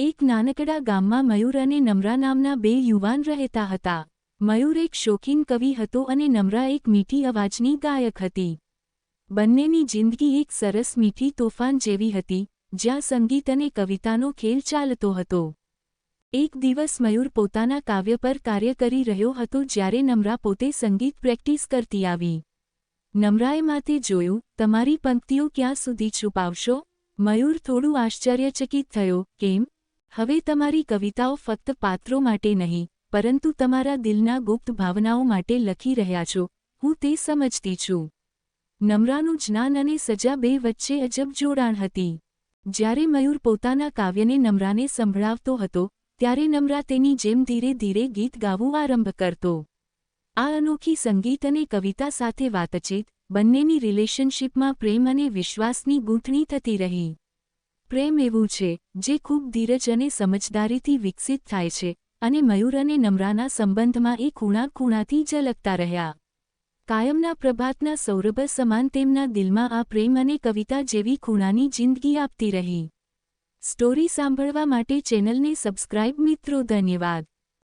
એક નાનકડા ગામમાં મયુર અને નમ્રા નામના બે યુવાન રહેતા હતા. મયુર એક શોખીન કવિ હતો અને નમ્રા એક મીઠી અવાજની ગાયક હતી. બંનેની જિંદગી એક સરસ મીઠી તોફાન જેવી હતી, જ્યાં સંગીત અને કવિતાનો ખેલ ચાલતો હતો. એક દિવસ મયુર પોતાના કાવ્ય પર કાર્ય કરી રહ્યો હતો જ્યારે નમ્રા પોતે સંગીત પ્રેક્ટિસ કરતી આવી. નમ્રાએ માતે જોયું, તમારી પંક્તિઓ ક્યાં સુધી છુપાવશો? મયુર થોડું આશ્ચર્યચકિત થયો, કેમ? હવે તમારી કવિતાઓ ફક્ત પાત્રો માટે નહીં, પરંતુ તમારા દિલના ગુપ્ત ભાવનાઓ માટે લખી રહ્યા છો. હું તે સમજતી છું. નમ્રાનું જ્ઞાન અને સજા બે વચ્ચે અજબ જોડાણ હતી. જ્યારે મયુર પોતાના કાવ્યને નમ્રાને સંભળાવતો હતો, ત્યારે નમ્રા તેની જેમ ધીરે ધીરે ગીત ગાવું આરંભ કરતો. આ અનોખી સંગીત અને કવિતા સાથે વાતચીત, બંનેની રિલેશનશિપમાં પ્રેમ અને વિશ્વાસની ગૂંથણી થતી રહી. પ્રેમ એવું છે, જે ખૂબ ધીરજ અને સમજદારીથી વિકસિત થાય છે, અને મયુર અને નમ્રાના સંબંધમાં એ ખૂણા ખૂણાથી ઝલકતા રહ્યા. કાયમના પ્રભાતના સૌરભ સમાન તેમના દિલમાં આ પ્રેમ અને કવિતા જેવી ખૂણાની જિંદગી આપતી રહી. સ્ટોરી સાંભળવા માટે ચેનલને સબસ્ક્રાઇબ મિત્રો, ધન્યવાદ.